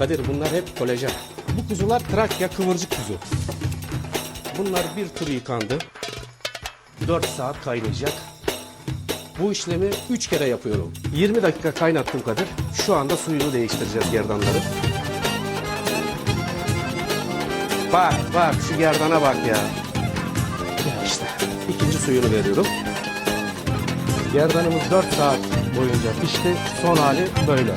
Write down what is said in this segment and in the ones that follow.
Kadir bunlar hep kolajen. Bu kuzular Trakya kıvırcık kuzu. Bunlar bir tur yıkandı. 4 saat kaynayacak. Bu işlemi 3 kere yapıyorum. 20 dakika kaynattım Kadir. Şu anda suyunu değiştireceğiz gerdanları. Bak bak şu gerdana bak ya. Ya işte ikinci suyunu veriyorum. Gerdanımız 4 saat boyunca pişti. Son hali böyle.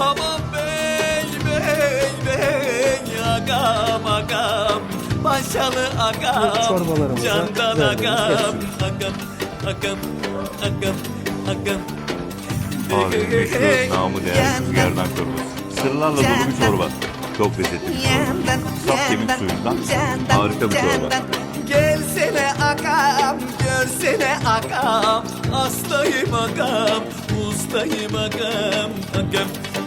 Aman bey bey bey agam agam Maşalı agam çorbalarımıza Candan verdiğimiz agam et Agam agam agam agam Abi meşhur namı değerli gerdan çorbası. Sırlarla dolu bir çorba. Çok lezzetli bir çorba. Saf kemik suyundan harika bir çorba. Gelsene agam, görsene agam Hastayım agam, ustayım agam Agam,